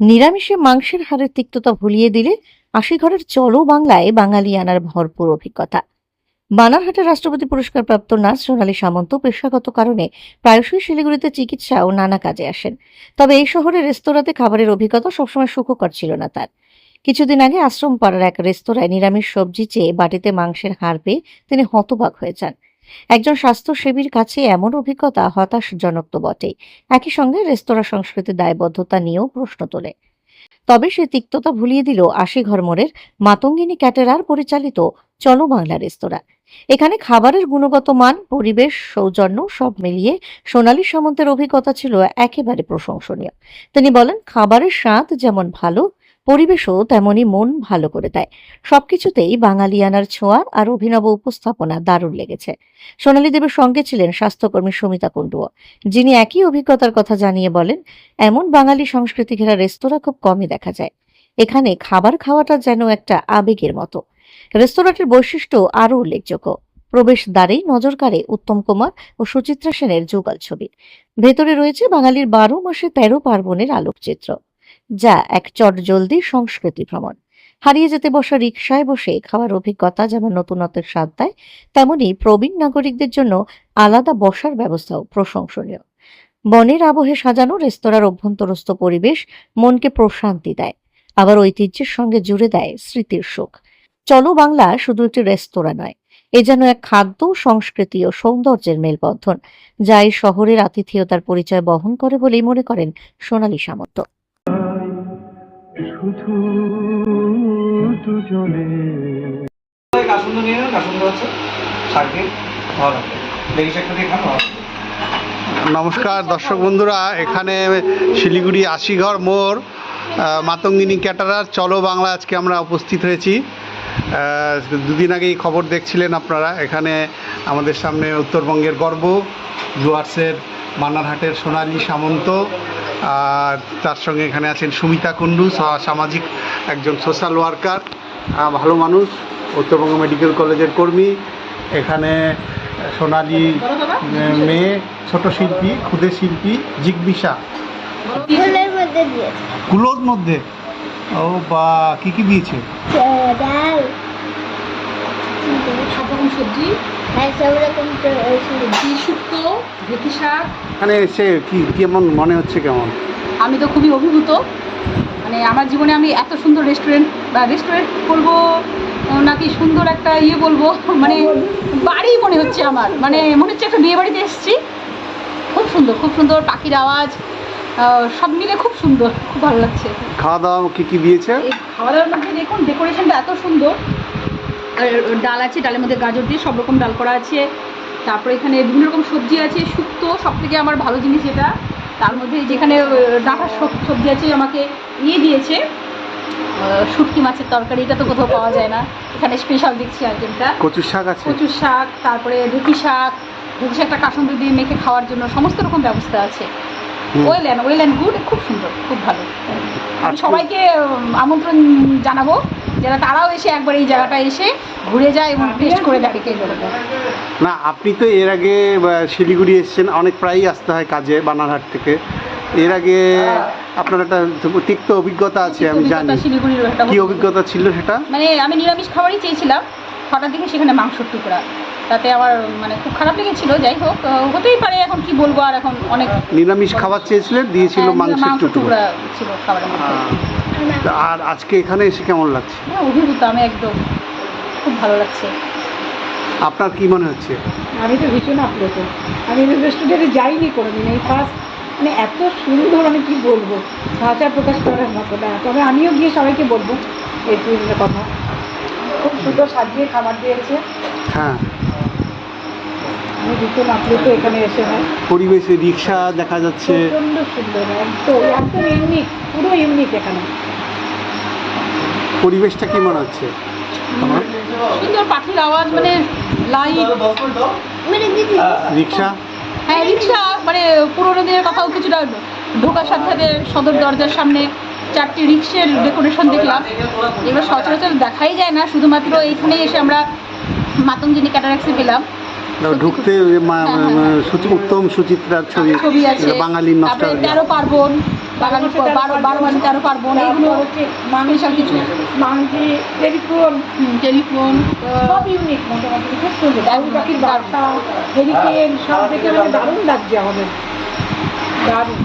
নিরামিষে মাংসের হারের তিক্ততা ভুলিয়ে দিলে আশি ঘরের চলো বাংলায় বাঙালিয়ানার ভরপুর অভিজ্ঞতা। বানারহাটে রাষ্ট্রপতি পুরস্কারপ্রাপ্ত নার্স সোনালী সামন্ত পেশাগত কারণে প্রায়শই শিলিগুড়িতে চিকিৎসা ও নানা কাজে আসেন। তবে এই শহরে রেস্তোরাঁতে খাবারের অভিজ্ঞতা সবসময় সুখকর ছিল না তার। কিছুদিন আগে আশ্রম পাড়ার এক রেস্তোরাঁয় নিরামিষ সবজি চেয়ে বাটিতে মাংসের হাড় পেয়ে তিনি হতবাক হয়ে যান। একজন স্বাস্থ্যসেবীর কাছে এমন অভিজ্ঞতা হতাশজনক তো বটেই। একই সঙ্গে রেস্তোরাঁ সংস্কৃতির দায়বদ্ধতা নিয়েও প্রশ্ন তোলে। তবে সে তিক্ততা ভুলিয়ে দিল আশি ঘরমোড়ের মাতঙ্গিনী ক্যাটেরার পরিচালিত চলো বাংলা রেস্তোরাঁ। এখানে খাবারের গুণগত মান, পরিবেশ, সৌজন্য সব মিলিয়ে সোনালী সামন্তের অভিজ্ঞতা ছিল একেবারে প্রশংসনীয়। তিনি বলেন, খাবারের স্বাদ যেমন ভালো পরিবেশও তেমনই মন ভালো করে দেয়। সবকিছুতেই বাঙালিয়ানার ছোঁয়া আর অভিনব উপস্থাপনা দারুণ লেগেছে। সোনালী দেবের সঙ্গে ছিলেন স্বাস্থ্যকর্মী সুমিতা কুণ্ডুও। যিনি একই অভিজ্ঞতার কথা জানিয়ে বলেন, এমন বাঙালি সংস্কৃতি ঘেরা রেস্তোরাঁ খুব কমই দেখা যায়। এখানে খাবার খাওয়াটা যেন একটা আবেগের মতো। রেস্তোরাঁটির বৈশিষ্ট্য আরও উল্লেখযোগ্য। প্রবেশ দ্বারেই নজর কাড়ে উত্তম কুমার ও সুচিত্রা সেনের যুগল ছবি। ভেতরে রয়েছে বাঙালির বারো মাসে তেরো পার্বণের আলোকচিত্র। যা এক চটজলদি সংস্কৃতি ভ্রমণ। হারিয়ে যেতে বসা রিকশায় বসে খাওয়ার অভিজ্ঞতা যেমন নতুনত্বের স্বাদ দেয় তেমনি প্রবীণ নাগরিকদের জন্য আলাদা বসার ব্যবস্থাও প্রশংসনীয়। বনের আবহে সাজানো রেস্তোরাঁর অভ্যন্তরস্থ পরিবেশ মনকে প্রশান্তি দেয়, আবার ঐতিহ্যের সঙ্গে জুড়ে দেয় স্মৃতির সুখ চলো বাংলা শুধু একটি রেস্তোরাঁ নয়, এ যেন এক খাদ্য, সংস্কৃতি ও সৌন্দর্যের মেলবন্ধন, যা এই শহরের আতিথেয়তার পরিচয় বহন করে বলেই মনে করেন সোনালী সামন্ত। শুধু দুজনে। কাসুন্দ নিয়ে নেন কাসুন্দ আছে। ষাট ভালো লাগবে লেগিস একটা দিয়ে খান নমস্কার দর্শক বন্ধুরা এখানে শিলিগুড়ি আশিঘর মোড় মাতঙ্গিনী ক্যাটারার। চলো বাংলা আজকে আমরা উপস্থিত হয়েছি। দুদিন আগে এই খবর দেখছিলেন আপনারা। এখানে আমাদের সামনে উত্তরবঙ্গের গর্ব ডুয়ার্সের মান্নারহাটের সোনালী সামন্ত আর তার সঙ্গে এখানে আছেন সুমিতা কুণ্ডু সামাজিক একজন সোশ্যাল ওয়ার্কার ভালো মানুষ উত্তরবঙ্গ মেডিকেল কলেজের কর্মী। এখানে সোনালী মেয়ে ছোট শিল্পী ক্ষুদে শিল্পী মধ্যে কুলোর মধ্যে? ও বা কি কি দিয়েছে? রকম সবজি হ্যাঁ সব রকম তো সবজি। সবজি শুক্তো ভেতি শাক। এসে কি কেমন মনে হচ্ছে কেমন? আমি তো খুবই অভিভূত। মানে আমার জীবনে আমি এত সুন্দর রেস্টুরেন্ট বা রেস্টুরেন্ট বলব নাকি সুন্দর একটা ইয়ে বলব মানে বাড়ি মনে হচ্ছে আমার। মানে মনে হচ্ছে একটা বিয়ে বাড়িতে এসেছি। খুব সুন্দর খুব সুন্দর পাখির আওয়াজ সব মিলে খুব সুন্দর খুব ভালো লাগছে। খাওয়া দাওয়া কি কি দিয়েছে? খাওয়া দাওয়ার মধ্যে দেখুন ডেকোরেশনটা এত সুন্দর। ডাল আছে ডালের মধ্যে গাজর দিয়ে সব রকম ডাল করা আছে। তারপরে এখানে বিভিন্ন রকম সবজি আছে শুক্তো সব থেকে আমার ভালো জিনিস এটা তার মধ্যে যেখানে ডাঁটার সব- সবজি আছে আমাকে ইয়ে দিয়েছে। শুটকি মাছের তরকারি এটা তো কোথাও পাওয়া যায় না। এখানে স্পেশাল দেখছি আইটেমটা। কচুর শাক আছে? কচুর শাক তারপরে ঢেঁকি শাক ঢেঁকি শাকটা কাসন্দ দিয়ে মেখে খাওয়ার জন্য সমস্ত রকম ব্যবস্থা আছে। হুম। ওয়েল অ্যান্ড গুড খুব সুন্দর খুব ভালো। আমি সবাইকে আমন্ত্রণ জানাব যারা তারাও এসে একবার এই জায়গাটা এসে ঘুরে যায় এবং টেস্ট করে গাড়িকে না আপনি তো এর আগে শিলিগুড়ি এসেছেন অনেক প্রায়ই আসতে হয় কাজে বানারহাট থেকে। এর আগে আপনার একটা তিক্ত অভিজ্ঞতা আছে আমি জানি। কি অভিজ্ঞতা ছিল সেটা? মানে আমি নিরামিষ খাবারই চেয়েছিলাম। হঠাৎ দেখে সেখানে মাংসর টুকরা। তাতে আমার মানে খুব খারাপ লেগেছিল যাই হোক হতেই পারে এখন কি বলব আর এখন অনেক নিরামিষ খাবার চেয়েছিলেন দিয়েছিল হ্যাঁ, মাংসের টুকরো। ছিল খাবারের মধ্যে। আর আজকে এখানে এসে কেমন লাগছে? হ্যাঁ অভিভূত আমি একদম খুব ভালো লাগছে। আপনার কি মনে হচ্ছে? আমি তো ভীষণ আপ্লুত। আমি রেস্টুরেন্টে যাইনি কোনোদিন এই ফার্স্ট মানে এত সুন্দর আমি কি বলব ভাষা প্রকাশ করার মতো না। তবে আমিও গিয়ে সবাইকে বলব এই কথা। খুব সুন্দর সাজিয়ে খাবার দিয়েছে। হ্যাঁ। ভীষণ আপ্লুত এখানে এসে হয়। পরিবেশে রিক্সা দেখা যাচ্ছে। প্রচণ্ড সুন্দর একদম একদম ইউনিক পুরো ইউনিক এখানে। পরিবেশটা কি মনে হচ্ছে সুন্দর পাখির আওয়াজ মানে লাইট মেরে রিক্সা? হ্যাঁ রিক্সা মানে পুরোনো দিনের কথাও কিছুটা ঢোকার সাথে সাথে সদর দরজার সামনে চারটি রিক্সের ডেকোরেশন দেখলাম। এবার সচরাচর দেখাই যায় না শুধুমাত্র এইখানে এসে আমরা মাতঙ্গিনী ক্যাটারাক্সে পেলাম। ঢুকতে উত্তম সুচিত্রার ছবি তারপরে নষ্টালজিয়া তেরো পার্বণ বাঙালি বারো বারো মাসে তেরো পার্বণ এইগুলো স্পেশাল কিছু মাংকি টেলিফোন। টেলিফোন সব ইউনিক মোটামুটি খুব সুন্দর। বাবু পাখির বাসা হেরিকেন সব দেখে মানে দারুণ লাগছে আমাদের। দারুণ।